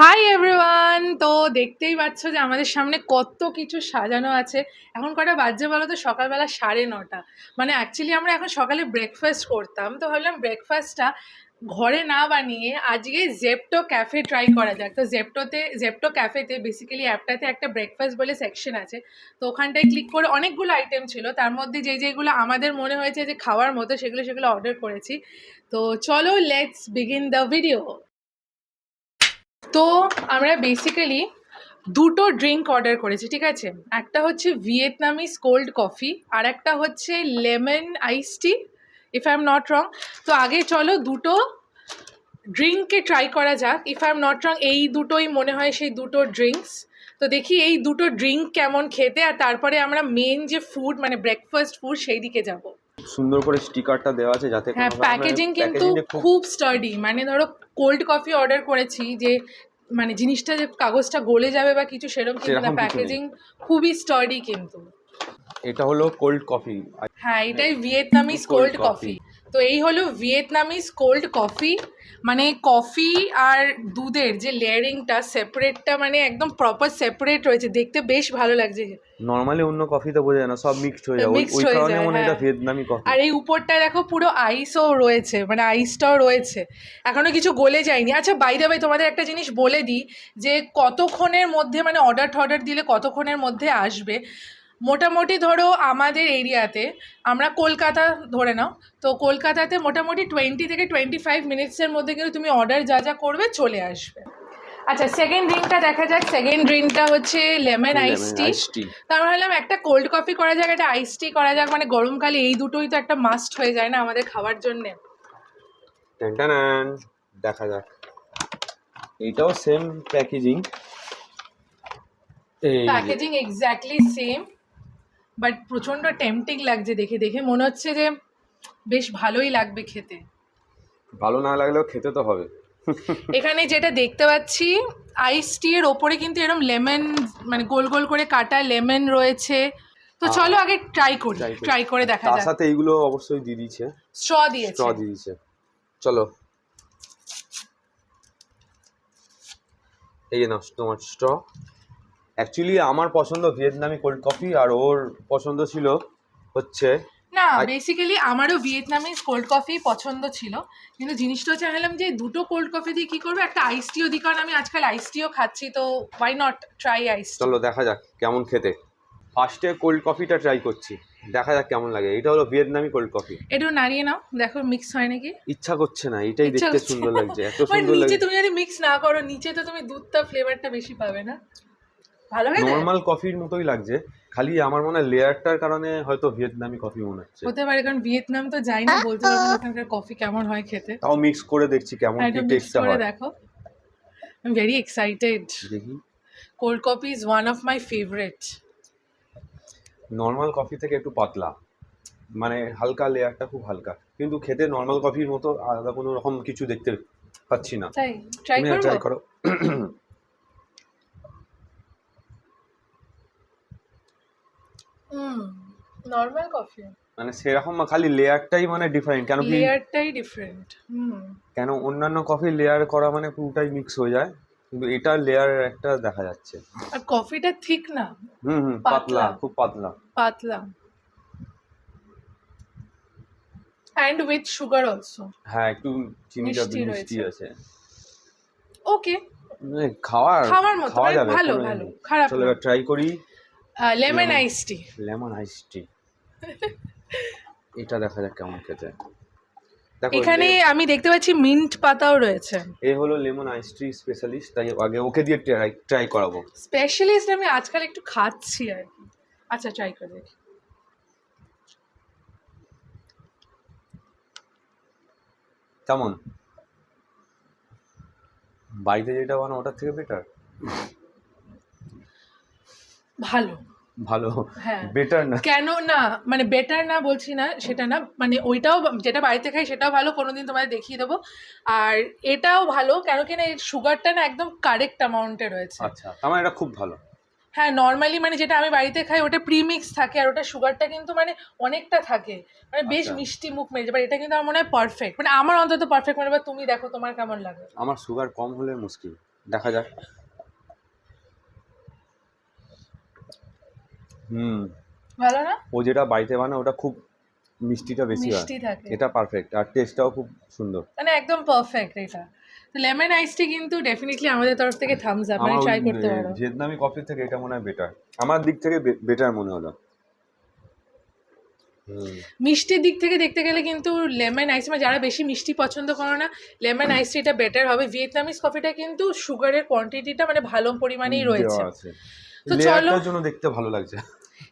Hi everyone তো দেখতেই পাচ্ছ যে আমাদের সামনে কত কিছু সাজানো আছে। এখন কটা বাজে বলো তো? সকালবেলা সাড়ে নটা। মানে অ্যাকচুয়ালি আমরা এখন সকালে ব্রেকফাস্ট করতাম। তো ভাবলাম ব্রেকফাস্টটা ঘরে না বানিয়ে আজকে জেপটো ক্যাফে ট্রাই করা যাক। তো জেপটোতে জেপটো ক্যাফেতে বেসিক্যালি অ্যাপটাতে একটা ব্রেকফাস্ট বলে সেকশন আছে। তো ওখানটায় ক্লিক করে অনেকগুলো আইটেম ছিল। তার মধ্যে যেই যেগুলো আমাদের মনে হয়েছে যে খাওয়ার মতো সেগুলো সেগুলো অর্ডার করেছি। তো চলো লেটস বিগিন দ্য ভিডিও তো আমরা বেসিক্যালি দুটো ড্রিঙ্ক অর্ডার করেছি, ঠিক আছে? একটা হচ্ছে ভিয়েতনামিজ কোল্ড কফি আর একটা হচ্ছে lemon ice tea if I am not wrong তো আগে চলো দুটো ড্রিঙ্ককে ট্রাই করা যাক। If I am not wrong এই দুটোই মনে হয় সেই দুটো ড্রিঙ্কস তো দেখি এই দুটো ড্রিঙ্ক কেমন খেতে, আর তারপরে আমরা মেন যে ফুড মানে ব্রেকফাস্ট ফুড সেই দিকে যাব। সুন্দর করে স্টিকারটা দেওয়া আছে যাতে হ্যাঁ প্যাকেজিং কিন্তু খুব স্টাডি মানে ধরো কোল্ড কফি অর্ডার করেছি যে মানে জিনিসটা যে কাগজটা গলে যাবে বা কিছু সেরকম কিন্তু না প্যাকেজিং খুবই স্টাডি কিন্তু। এটা হলো কোল্ড কফি হ্যাঁ এটাই ভিয়েতনামিজ কোল্ড কফি তো এই হলো ভিয়েতনামিজ কোল্ড কফি। মানে কফি আর দুধের যে লেয়ারিংটা সেপারেটটা মানে একদম প্রপার সেপারেট রয়েছে। দেখতে বেশ ভালো লাগছে। নর্মালি অন্য কফিতে বোঝা যায় না সব মিক্সড হয়ে যায়। ওই- কারণে মনে হয় হ্যাঁ। ভিয়েতনামি কফি আর এই উপরটায় দেখো পুরো আইসও রয়েছে মানে আইসটাও রয়েছে। এখনও কিছু গলে যায়নি। আচ্ছা বাই বাইরে বাই তোমাদের একটা জিনিস বলে দিই যে কতক্ষণের মধ্যে মানে অর্ডার টর্ডার দিলে কতক্ষণের মধ্যে আসবে? মোটামুটি ধরো আমাদের এরিয়াতে আমরা কলকাতা ধরে নাও তো কলকাতাতে মোটামুটি টোয়েন্টি থেকে টোয়েন্টি ফাইভ মিনিটসের মধ্যে কিন্তু তুমি অর্ডার যা যা করবে চলে আসবে। আচ্ছা সেকেন্ড ড্রিঙ্কটা দেখা যাক। সেকেন্ড ড্রিঙ্কটা হচ্ছে লেমন আইস টি তার ভাবলাম একটা কোল্ড কফি করা যাক একটা আইস টি করা যাক মানে গরমকালে এই দুটোই তো একটা মাস্ট হয়ে যায় না আমাদের খাওয়ার জন্য। টান দেখা যাক। এইটাও সেম প্যাকেজিং এই প্যাকেজিং এক্স্যাক্টলি সেম বাট প্রচণ্ড টেম্পটিং লাগছে দেখে দেখে মনে হচ্ছে যে বেশ ভালোই লাগবে খেতে। ভালো না লাগলেও খেতে তো হবে। এখানে যেটা দেখতে পাচ্ছি আইস টি এর ওপরে কিন্তু এরকম লেমন মানে গোল গোল করে কাটা লেমন রয়েছে। তো চলো আগে ট্রাই করি ট্রাই করে। দেখা যাক। তার সাথে এইগুলো অবশ্যই দিয়ে দিয়েছে। স্ট্র স্ট্র দিয়েছে। দিয়ে দিয়েছে। চলো। এই যে নাও তোমার স্ট্র। অ্যাকচুয়ালি আমার পছন্দ ভিয়েতনামি কোল্ড কফি আর ওর পছন্দ ছিল হচ্ছে না বেসিক্যালি আমারও ভিয়েতনামিজ কোল্ড কফি পছন্দ ছিল। কিন্তু জিনিসটা হচ্ছে ভাবলাম যে দুটো কোল্ড কফি দিয়ে কি করব? একটা আইস টিও দিই কারণ আমি আজকাল আইস টিও খাচ্ছি তো ওয়াই নট ট্রাই আইস চলো দেখা যাক কেমন খেতে। ফার্স্টে কোল্ড কফিটা ট্রাই করছি দেখা যাক কেমন লাগে। এটা হলো ভিয়েতনামি কোল্ড কফি একটু নাড়িয়ে নাও দেখো মিক্স হয় নাকি? ইচ্ছা করছে না এটাই দেখতে সুন্দর লাগছে এত মানে সুন্দর নিচে লাগছে। তুমি যদি মিক্স না করো নিচে তো তুমি দুধটা ফ্লেভারটা বেশি পাবে না। ভালো হয় নর্মাল কফির মতোই লাগছে। খালি আমার মনে হয় লেয়ারটার কারণে হয়তো ভিয়েতনামি কফি মনে হচ্ছে হতে পারে কারণ ভিয়েতনাম তো যাই না বলতে পারব না ওখানকার কফি কেমন হয় খেতে। তাও মিক্স করে দেখছি কেমন কি টেস্টটা হয়। দেখো। আই এম ভেরি এক্সাইটেড দেখি। Cold coffee is one of my favourite normal coffee থেকে একটু পাতলা। মানে হালকা লেয়ারটা খুব হালকা। কিন্তু খেতে নর্মাল কফির মতো আলাদা কোনো রকম কিছু দেখতে পাচ্ছি না। তাই ট্রাই ট্রাই করো। হুম নর্মাল কফি মানে সেরকম খালি লেয়ারটাই মানে ডিফারেন্ট কেন কি লেয়ারটাই ডিফারেন্ট হুম। কেন অন্যান্য কফি লেয়ার করা মানে পুরোটাই মিক্স হয়ে যায় কিন্তু এটা লেয়ার একটা দেখা যাচ্ছে। আর কফিটা ঠিক না। হুম হুম পাতলা। খুব পাতলা। পাতলা। অ্যান্ড উইথ সুগার অলসো হ্যাঁ একটু চিনিটা মিষ্টি আছে। ওকে খাওয়ার খাওয়ার মতো, খাওয়া মানে ভালো, ভালো, খারাপ চলো ট্রাই করি। লেমন আইস টি লেমন আইস টি এটা দেখা যাক কেমন খেতে। দেখো এখানে আমি দেখতে পাচ্ছি মিন্ট পাতাও রয়েছে। এ হলো লেমন আইস টি স্পেশালিস্ট তাই আগে ওকে দিয়ে ট্রাই ট্রাই করাবো। স্পেশালিস্ট আমি আজকাল একটু খাচ্ছি আর কি। আচ্ছা ট্রাই করে দেখি। কেমন? বাড়িতে যেটা বানাও ওটার থেকে বেটার ভালো। ভালো হ্যাঁ। বেটার না। কেন না? মানে বেটার না বলছি না সেটা না মানে ওইটাও যেটা বাড়িতে খাই সেটাও ভালো কোনোদিন তোমাদের দেখিয়ে দেবো। আর এটাও ভালো কেন কি না এর সুগারটা না একদম কারেক্ট অ্যামাউন্টে রয়েছে। আচ্ছা আমার এটা খুব ভালো। হ্যাঁ নর্মালি মানে যেটা আমি বাড়িতে খাই ওটা প্রিমিক্স থাকে আর ওটা সুগারটা কিন্তু মানে অনেকটা থাকে। মানে বেশ আচ্ছা। মিষ্টি মুখ মেরে বাট এটা কিন্তু আমার মনে হয় পারফেক্ট মানে আমার অন্তত পারফেক্ট মানে তুমি দেখো তোমার কেমন লাগে। আমার সুগার কম হলে মুশকিল দেখা যাক। হুম। ভালো না? ও যেটা বাড়িতে বানায় ওটা খুব মিষ্টিটা বেশি হয়। মিষ্টি থাকে। এটা পারফেক্ট আর টেস্টটাও খুব সুন্দর। মানে একদম পারফেক্ট এটা। তো লেমন আইসটি কিন্তু ডেফিনেটলি আমাদের তরফ থেকে থামস আপ মানে ট্রাই করতে পারো। ভিয়েতনামি কফির থেকে এটা মনে হয় বেটার আমার দিক থেকে বেটার মনে হলো। মিষ্টির দিক থেকে দেখতে গেলে কিন্তু লেমন আইস মানে যারা বেশি মিষ্টি পছন্দ করো না লেমন আইসটিটা বেটার হবে। ভিয়েতনামিজ কফিটা কিন্তু সুগারের কোয়ান্টিটিটা মানে ভালো পরিমাণেই রয়েছে। তো চলো। জন্য দেখতে ভালো লাগছে।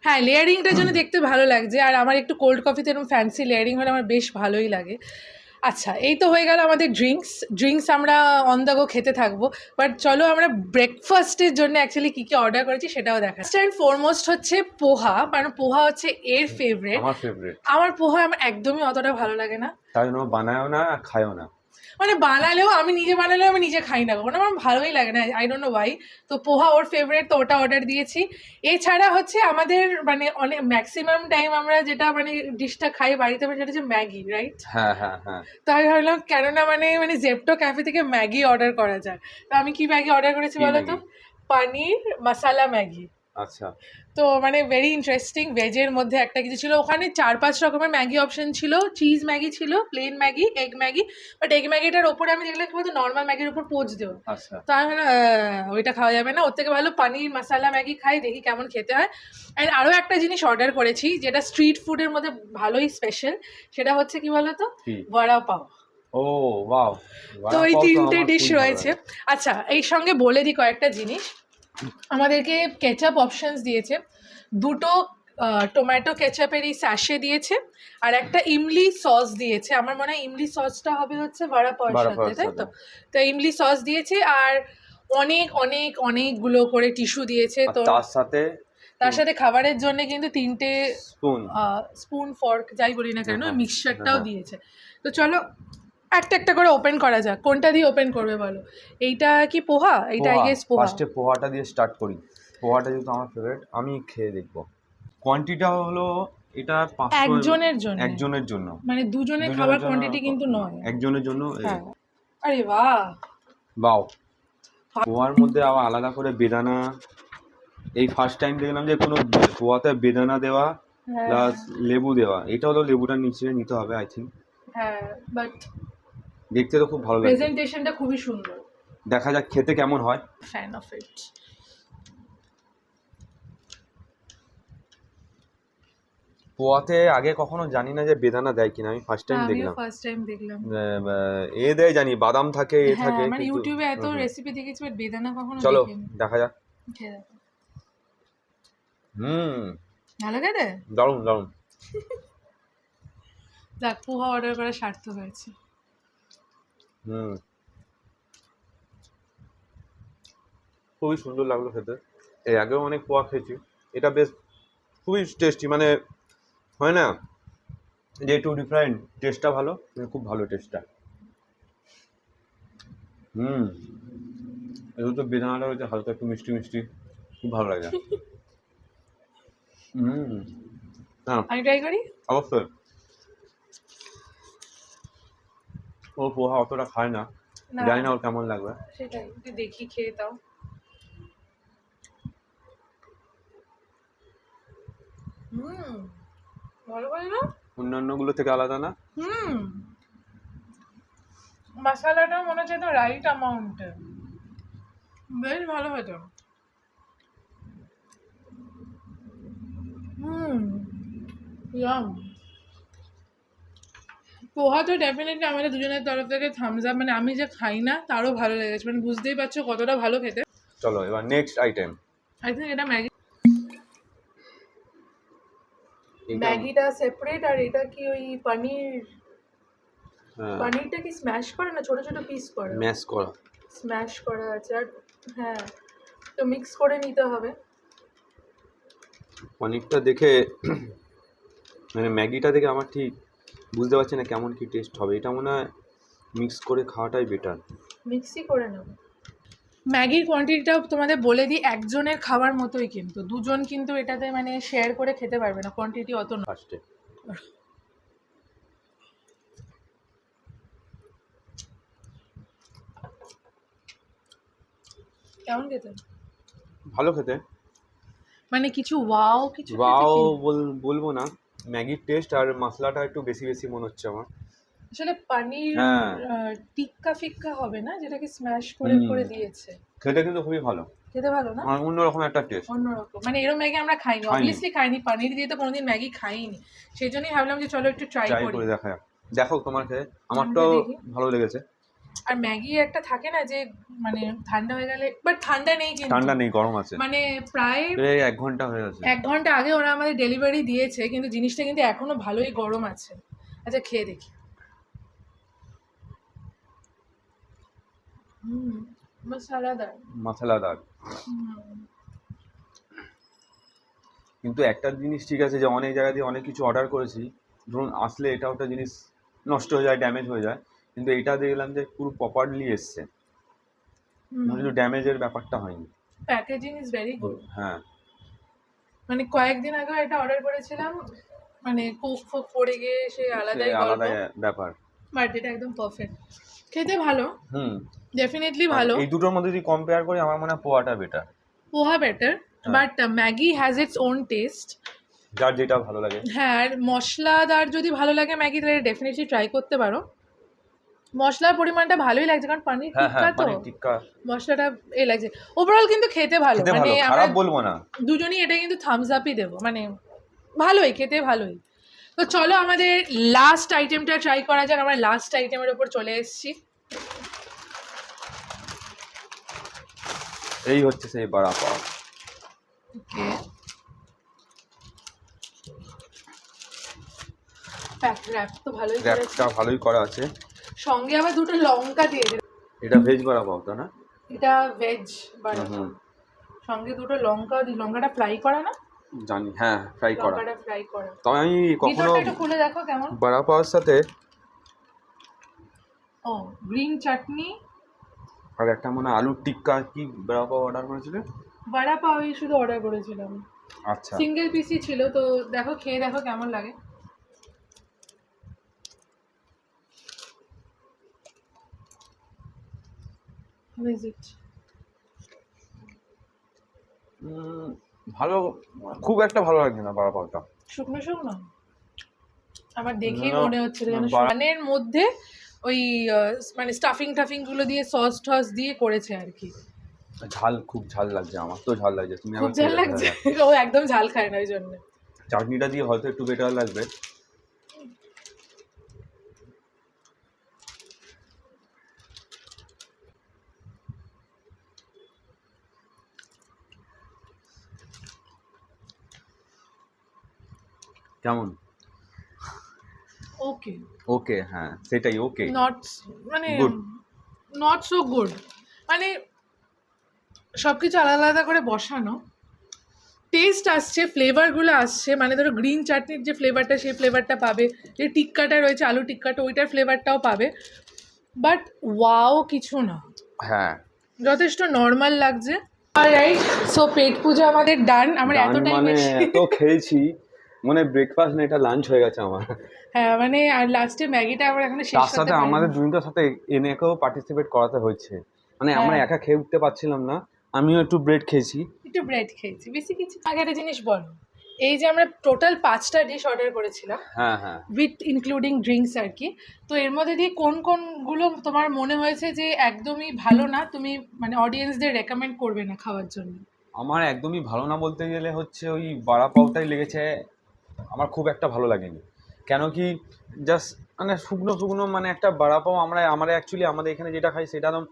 হ্যাঁ লেয়ারিংটার জন্য দেখতে ভালো লাগছে আর আমার একটু কোল্ড কফিতে এরকম ফ্যান্সি লেয়ারিং হলে আমার বেশ ভালোই লাগে। আচ্ছা এই তো হয়ে গেল আমাদের ড্রিঙ্কস ড্রিঙ্কস আমরা অন দ্য গো খেতে থাকব বাট চলো আমরা ব্রেকফাস্টের জন্য অ্যাকচুয়ালি কী কী অর্ডার করেছি সেটাও দেখা ফার্স্ট অ্যান্ড ফরমোস্ট হচ্ছে পোহা কারণ পোহা হচ্ছে এর ফেভারেট আমার ফেভারিট আমার পোহা আমার একদমই অতটা ভালো লাগে না। তাই জন্য বানায়ও না খায়ও না। মানে বানালেও আমি নিজে বানালেও আমি নিজে খাই না কখনো। আমার ভালোই লাগে না আই ডোন্ট নো ওয়াই তো পোহা ওর ফেভারিট তো ওটা অর্ডার দিয়েছি। এছাড়া হচ্ছে আমাদের মানে অনেক ম্যাক্সিমাম টাইম আমরা যেটা মানে ডিশটা খাই বাড়িতে সেটা হচ্ছে ম্যাগি রাইট হ্যাঁ হ্যাঁ হ্যাঁ। তো আমি ভাবলাম কেননা মানে মানে জেপটো ক্যাফে থেকে ম্যাগি অর্ডার করা যায়। তো আমি কি ম্যাগি অর্ডার করেছি বলো তো? পানির মশালা ম্যাগি। আচ্ছা। তো মানে ভেরি ইন্টারেস্টিং ভেজের মধ্যে একটা কিছু ছিল। ওখানে চার পাঁচ রকমের ম্যাগি অপশন ছিল। চিজ ম্যাগি ছিল plain Maggi egg Maggi. But egg ম্যাগিটার ওপরে আমি দেখলাম কি বলতো নর্মাল ম্যাগির উপর পোচ দেবো আচ্ছা। তো আমি ওইটা খাওয়া যাবে না। ওর থেকে ভালো পানির মশালা ম্যাগি খাই দেখি কেমন খেতে হয়। অ্যান্ড আরও একটা জিনিস অর্ডার করেছি যেটা স্ট্রিট ফুডের মধ্যে ভালোই স্পেশাল সেটা হচ্ছে কি বলতো? বড়া পাও। ও তো এই তিনটে ডিশ রয়েছে। আচ্ছা এই সঙ্গে বলে দিই কয়েকটা জিনিস। আমাদেরকে কেচাপ অপশনস দিয়েছে। দুটো টোম্যাটো কেচাপের এই স্যাশে দিয়েছে আর একটা ইমলি সস দিয়েছে। আমার মনে হয় ইমলি সসটা হবে হচ্ছে সাথে পাওয়ার তাই তো? তো ইমলি সস দিয়েছে আর অনেক অনেক অনেকগুলো করে টিস্যু দিয়েছে। তো তার সাথে তার সাথে খাবারের জন্য কিন্তু তিনটে স্পুন স্পুন ফর্ক যাই বলি না কেন হ্যাঁ, মিক্সচারটাও হ্যাঁ। দিয়েছে। তো চলো একটা একটা করে ওপেন করা যাক। কোনটা দিয়ে ওপেন করবে বলো? এইটা কি পোহা? এইটা আই গেস পোহা। ফার্স্টে পোহাটা দিয়ে স্টার্ট করি। পোহাটা যেহেতু আমার ফেভারিট আমি খেয়ে দেখব। কোয়ান্টিটা হলো এটা একজনের জন্য। একজনের জন্য। মানে দুজনের খাবার কোয়ান্টিটি কিন্তু নয়। একজনের জন্য হ্যাঁ। আরে বাহ! বাও পোহার মধ্যে আবার আলাদা করে বেদানা। এই ফার্স্ট টাইম দেখলাম যে কোনো পোহাতে বেদানা দেওয়া হ্যাঁ। প্লাস লেবু দেওয়া। এটা হলো লেবুটা নিচে নিতে হবে আই থিঙ্ক হ্যাঁ বাট দেখতে তো খুব ভালো লাগে প্রেজেন্টেশনটা খুবই সুন্দর। দেখা যাক খেতে কেমন হয়। ফ্যান অফ ইট পোয়াতে আগে কখনো জানি না যে বেদানা দেয় কিনা আমি ফার্স্ট টাইম দেখলাম। ফার্স্ট টাইম দেখলাম। এ দেয় জানি বাদাম থাকে এ হ্যাঁ থাকে মানে ইউটিউবে এত। রেসিপি দেখেছি বাট বেদানা কখনো চলো দেখা যাক। হুম। ভালো খেতে? দারুণ দারুণ। যাক পোহা অর্ডার করা সার্থক হয়েছে। হুম। খুবই সুন্দর লাগল খেতে। এর আগেও অনেক পোয়া খেয়েছি। এটা বেশ খুবই টেস্টি মানে হয় না? যে একটু ডিফারেন্ট টেস্টটা ভালো কিন্তু খুব ভালো টেস্টটা হুম। এগুলো তো বেদানাটা হচ্ছে হালকা একটু মিষ্টি মিষ্টি খুব ভালো লাগে। হুম। হ্যাঁ। আমি ট্রাই করি? অবশ্যই। ও পোহা অতটা খায় না। জানি না ওর কেমন লাগবে। সেটাই দেখি খেয়ে তাও হুম ভালো করে না অন্যান্যগুলো থেকে আলাদা না? হুম। মশালাটা মনে হচ্ছে তো রাইট অ্যামাউন্টের বেশ ভালো হতো হুম ইয়াম পোহা তো ডেফিনেটলি আমাদের দুজনের তরফ থেকে থামস আপ মানে আমি যে খাই না তারও ভালো লেগেছে। মানে বুঝতেই পারছ কতটা ভালো খেতে। চলো এবার নেক্সট আইটেম আই থিঙ্ক এটা ম্যাগি। ম্যাগিটা সেপারেট আর এটা কি ওই পনির? পনিরটা কি স্ম্যাশ করে না ছোট ছোট পিস করে? ম্যাশ করা। স্ম্যাশ করা আছে আর হ্যাঁ তো মিক্স করে নিতে হবে। পনিরটা দেখে মানে ম্যাগিটা দেখে আমার ঠিক বুঝতে পারছি না কেমন কি টেস্ট হবে। এটা মনে হয় মিক্স করে খাওয়াটাই বেটার মিক্সই করে নেব। ম্যাগির কোয়ান্টিটিটাও তোমাদের বলে দিই একজনের খাবার মতোই কিন্তু। দুজন কিন্তু এটাতে মানে শেয়ার করে খেতে পারবে না কোয়ান্টিটি অত না ফার্স্টে কেমন খেতে? ভালো খেতে। মানে কিছু ওয়াও কিছু? বল- বলব না। ম্যাগির টেস্ট আর মশলাটা একটু বেশি বেশি মনে হচ্ছে আমার। আসলে পানির হ্যাঁ। টিক্কা ফিক্কা হবে না? যেটাকে স্ম্যাশ করে হুম। করে দিয়েছে। খেতে কিন্তু খুবই ভালো। খেতে ভালো না? আমার অন্যরকম একটা টেস্ট অন্যরকম। মানে এরকম ম্যাগি আমরা খাইনি খাইনি। অবভিয়াসলি খাইনি। পানির দিয়ে তো কোনোদিন ম্যাগি খাইনি। সেই জন্যই ভাবলাম যে চলো একটু ট্রাই ট্রাই করি। করে দেখা যাক। দেখো তোমার খেয়ে আমার তো দেখি। ভালো লেগেছে। আর ম্যাগি একটা থাকে না যে মানে ঠান্ডা হয়ে গেলে বাট ঠান্ডা নেই কিন্তু। ঠান্ডা নেই গরম আছে। মানে প্রায় এক ঘণ্টা হয়ে গেছে। এক ঘণ্টা আগে ওরা আমাদের ডেলিভারি দিয়েছে কিন্তু জিনিসটা কিন্তু এখনও ভালোই গরম আছে। আচ্ছা খেয়ে দেখি। মশলাদার মশলাদার কিন্তু একটা জিনিস ঠিক আছে যে অনেক জায়গা দিয়ে অনেক কিছু অর্ডার করেছি। ধরুন আসলে এটা ওটা জিনিস নষ্ট হয়ে যায় ড্যামেজ হয়ে যায়। কিন্তু এটা দেখলাম যে পুরো প্রপারলি এসছে। কিন্তু ড্যামেজের ব্যাপারটা হয়নি। প্যাকেজিং ইজ ভেরি গুড হ্যাঁ। মানে কয়েকদিন আগে এটা অর্ডার করেছিলাম মানে কোক ফোক পড়ে গিয়ে সে আলাদাই আলাদা ব্যাপার। বাট এটা একদম পারফেক্ট খেতে ভালো। হুম। ডেফিনেটলি ভালো। এই দুটোর মধ্যে যদি কম্পেয়ার করি আমার মনে হয় পোহাটা better poha better. But Maggi has its own taste যার যেটা ভালো লাগে। হ্যাঁ আর মশলাদার যদি ভালো লাগে ম্যাগি তাহলে ডেফিনেটলি ট্রাই করতে পারো। মশলার পরিমাণটা ভালোই লাগছে কারণ পানির হ্যাঁ টিক্কা হ্যাঁ তো মানে মশলাটা এ লাগছে। ওভারঅল কিন্তু খেতে ভালো মানে আমরা খারাপ বলব না। দুজনেই এটা কিন্তু থামস আপই দেবো মানে ভালোই খেতে ভালোই। তো চলো আমাদের লাস্ট আইটেমটা ট্রাই করা যাক আমরা লাস্ট আইটেমের ওপর চলে এসেছি। এই হচ্ছে সেই বাড়া পাওয়া প্যাক র্যাপ তো ভালোই করেছে। র্যাপটা ভালোই করা আছে। সঙ্গে আবার দুটো লঙ্কা দিয়ে দেবে এটা ভেজ বড়া পাও তো না? এটা ভেজ বাড়া সঙ্গে দুটো লঙ্কা লঙ্কাটা ফ্রাই করা না? জানি হ্যাঁ ফ্রাই করা। লঙ্কাটা ফ্রাই করা। তবে আমি কখনো একটু খুলে দেখো কেমন। বড়া পাওয়ার সাথে ও গ্রিন চাটনি আর একটা মনে হয় আলুর টিক্কা কি বড়া পাও অর্ডার করেছিলে? বড়া পাওয়াই শুধু অর্ডার করেছিলাম। আচ্ছা। সিঙ্গেল পিসই ছিল তো দেখো খেয়ে দেখো কেমন লাগে। It? ভালো খুব একটা ভালো লাগছে না বড়া পাওয়াটা শুকনো শুকনো? আমার দেখেই মনে হচ্ছিল যেন না, মধ্যে ওই মানে স্টাফিং টাফিংগুলো দিয়ে সস টস দিয়ে করেছে আর কি। ঝাল খুব ঝাল লাগছে আমার তো ঝাল লাগছে তুমি খুব ঝাল লাগছে। ও একদম ঝাল খায় না ওই জন্য। চাটনিটা দিয়ে হয়তো একটু বেটার লাগবে। কেমন? ওকে ওকে হ্যাঁ সেটাই ওকে নট মানে Good. নট সো গুড মানে সব কিছু আলাদা আলাদা করে বসানো। টেস্ট আসছে ফ্লেভারগুলো আসছে। মানে ধরো গ্রিন চাটনির যে ফ্লেভারটা সেই ফ্লেভারটা পাবে। যে টিক্কাটা রয়েছে আলু টিক্কাটা ওইটার ফ্লেভারটাও পাবে। বাট ওয়াও কিছু না। হ্যাঁ। যথেষ্ট নর্মাল লাগছে। রাইট সো পেট পুজো আমাদের ডান আমরা গান এতটাই মানে বেশি খেয়েছি। মানে ব্রেকফাস্ট না এটা লাঞ্চ হয়ে গেছে আমার। হ্যাঁ মানে আর লাস্টে ম্যাগিটা আমরা এখানে শেষ তার সাথে আমাদের দুজনটার সাথে এনেকেও পার্টিসিপেট করাতে হয়েছে। মানে আমরা হ্যাঁ। একা খেয়ে উঠতে পারছিলাম না আমিও একটু ব্রেড খেয়েছি। একটু ব্রেড খেয়েছি বেশি কিছু আগে একটা জিনিস বলো এই যে আমরা টোটাল পাঁচটা ডিশ অর্ডার করেছিলাম হ্যাঁ হ্যাঁ। উইথ ইনক্লুডিং ড্রিঙ্কস আর কি তো এর মধ্যে দিয়ে কোন কোনগুলো তোমার মনে হয়েছে যে একদমই ভালো না তুমি মানে অডিয়েন্সদের রেকমেন্ড করবে না খাওয়ার জন্য? আমার একদমই ভালো না বলতে গেলে হচ্ছে ওই বাড়া পাওটাই লেগেছে আমার খুব একটা ভালো লাগেনি। কেন কি জাস্ট মানে শুকনো শুকনো মানে একটা বাড়া পাও আমরা আমরা অ্যাকচুয়ালি আমাদের এখানে যেটা খাই সেটা একদম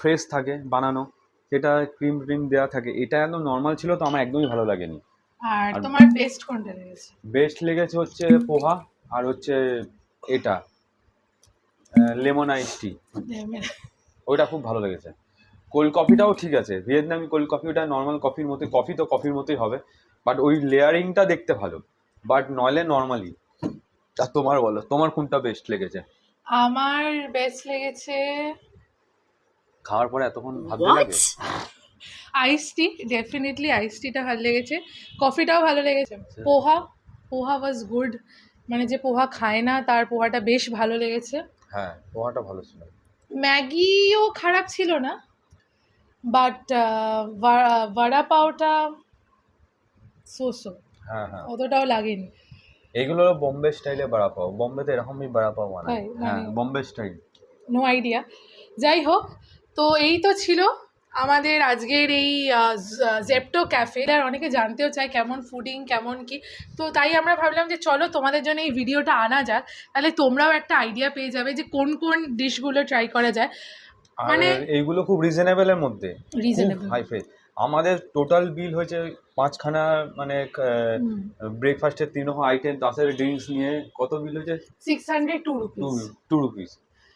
ফ্রেশ থাকে বানানো সেটা ক্রিম ক্রিম দেওয়া থাকে এটা একদম নর্মাল ছিল তো আমার একদমই ভালো লাগেনি। আর তোমার বেস্ট কোনটা লেগেছে? বেস্ট লেগেছে হচ্ছে পোহা আর হচ্ছে এটা লেমন আইস টি ওইটা খুব ভালো লেগেছে। কোল্ড কফিটাও ঠিক আছে ভিয়েতনামি কোল্ড কফি ওটা নর্মাল কফির মতোই কফি তো কফির মতোই হবে বাট ওই লেয়ারিংটা দেখতে ভালো। বাট নইলে নর্মালি তা তোমার বলো তোমার কোনটা বেস্ট লেগেছে? আমার বেস্ট লেগেছে খাওয়ার পরে এতক্ষণ ভাবতে লাগে? আইস টি ডেফিনেটলি আইস টিটা ভালো লেগেছে। কফিটাও ভালো লেগেছে। পোহা পোহা ওয়াজ গুড মানে যে পোহা খায় না তার পোহাটা বেশ ভালো লেগেছে। হ্যাঁ পোহাটা ভালো ছিল। ম্যাগিও খারাপ ছিল না। বাট বড়া পাওটা সোসো হ্যাঁ হ্যাঁ। অতটাও লাগেনি। এগুলো বোম্বে স্টাইলে বড়া পাও। বোম্বেতে এরকমই বড়া পাও তাই, হ্যাঁ মানে- বোম্বে স্টাইল। নো আইডিয়া যাই হোক তো এই তো ছিল আমাদের আজকের এই জেপটো ক্যাফে আর অনেকে জানতেও চায় কেমন ফুডিং কেমন কি। তো তাই আমরা ভাবলাম যে চলো তোমাদের জন্য এই ভিডিওটা আনা যাক। তাহলে তোমরাও একটা আইডিয়া পেয়ে যাবে যে কোন কোন ডিশগুলো ট্রাই করা যায়। মানে- এইগুলো খুব রিজনেবলের মধ্যে। রিজনেবল হাই ফাই আমাদের টোটাল বিল হয়েছে পাঁচখানা মানে ব্রেকফাস্টের তিন আইটেম তাছাড়া ড্রিঙ্কস নিয়ে কত বিল হয়েছে? Six hundred two rupees two rupees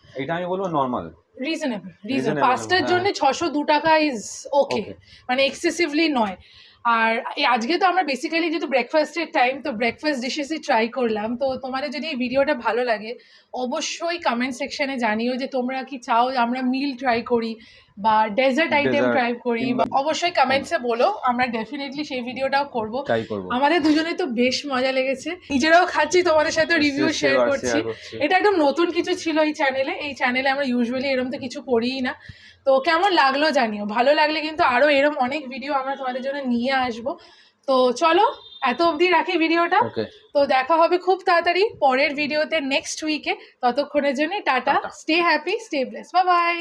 এটা আমি বলব নর্মাল রিজনেবল রিজন হ্যাঁ। জন্য ছশো দু টাকা ইজ ওকে মানে এক্সেসিভলি নয়। আর এই আজকে তো আমরা বেসিক্যালি যেহেতু ব্রেকফাস্টের টাইম তো ব্রেকফাস্ট ডিশেসই ট্রাই করলাম। তো তোমাদের যদি এই ভিডিওটা ভালো লাগে অবশ্যই কমেন্ট সেকশনে জানিও যে তোমরা কি চাও আমরা মিল ট্রাই করি। বা ডেজার্ট আইটেম ট্রাই করি বা অবশ্যই কমেন্টসে বলো আমরা ডেফিনেটলি সেই ভিডিওটাও করব। করব। আমাদের দুজনে তো বেশ মজা লেগেছে। নিজেরাও খাচ্ছি তোমাদের সাথে রিভিউ শেয়ার করছি। এটা একদম নতুন কিছু ছিল এই চ্যানেলে এই চ্যানেলে আমরা ইউজুয়ালি এরম তো কিছু করিই না। তো কেমন লাগল জানিও। ভালো লাগলে কিন্তু আরও এরম অনেক ভিডিও আমরা তোমাদের জন্য নিয়ে আসব। তো চলো এত অবধি রাখি ভিডিওটা। তো দেখা হবে খুব তাড়াতাড়ি পরের ভিডিওতে নেক্সট উইকে ততক্ষণের জন্য tata. Stay happy stay bless bye bye